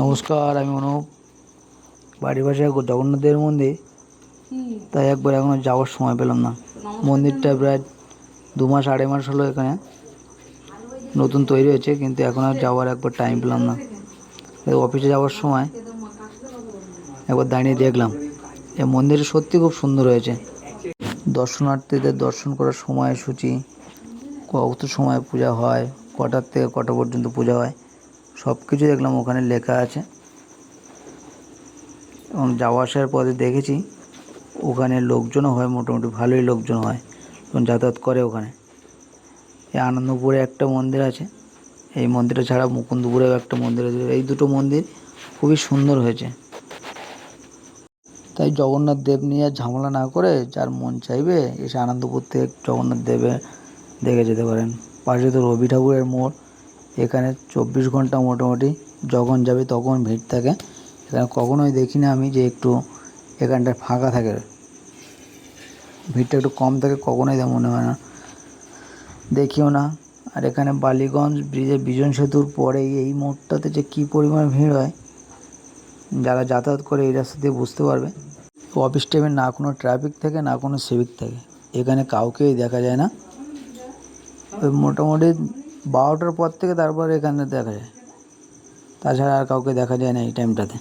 নমস্কার আমি অনুপ বাড়ির পাশে জগন্নাথের মন্দির। তাই একবার এখনও যাওয়ার সময় পেলাম না। মন্দিরটা প্রায় দু মাস আড়াই মাস হলো এখানে। নতুন তৈরি হয়েছে কিন্তু এখন আর যাওয়ার একবার টাইম পেলাম না। অফিসে যাওয়ার সময় একবার দাঁড়িয়ে দেখলাম এই মন্দির সত্যি খুব সুন্দর হয়েছে। দর্শনার্থীদের দর্শন করার সময়সূচি কত সময় পূজা হয় কটার থেকে কটা পর্যন্ত পূজা হয় সব কিছু দেখলাম, ওখানে লেখা আছে। এবং যাওয়া আসার পথে দেখেছি, ওখানে লোকজনও হয়, মোটামুটি ভালোই লোকজন হয়, এবং যাতায়াত করে ওখানে। এই আনন্দপুরে একটা মন্দির আছে, এই মন্দিরটা ছাড়া মুকুন্দপুরেও একটা মন্দির আছে। এই দুটো মন্দির খুবই সুন্দর হয়েছে। তাই জগন্নাথ দেব নিয়ে ঝামেলা না করে যার মন চাইবে, এসে আনন্দপুর থেকে জগন্নাথ দেবে দেখে যেতে পারেন। পাশে তো রবি ঠাকুরের মোড় এখানে চব্বিশ ঘণ্টা মোটামুটি যখন যাবে তখন ভিড় থাকে। এখানে কখনোই দেখি না আমি যে একটু এখানটায় ফাঁকা থাকে। ভিড়টা একটু কম থাকে, কখনোই তা মনে হয় না। দেখিও না। আর এখানে বালিগঞ্জ ব্রিজের বিজন সেতুর পরেই এই মোড়টাতে যে কী পরিমাণ ভিড় হয়, যারা যাতায়াত করে এই রাস্তা দিয়ে বুঝতে পারবে। অফিস টাইমে না কোনো ট্রাফিক থাকে, না কোনো সিভিক থাকে। এখানে কাউকেই দেখা যায় না। ওই মোটামুটি বারোটার পর থেকে তারপর এখানে দেখা যায়। তাছাড়া আর কাউকে দেখা যায় না এই টাইমটাতে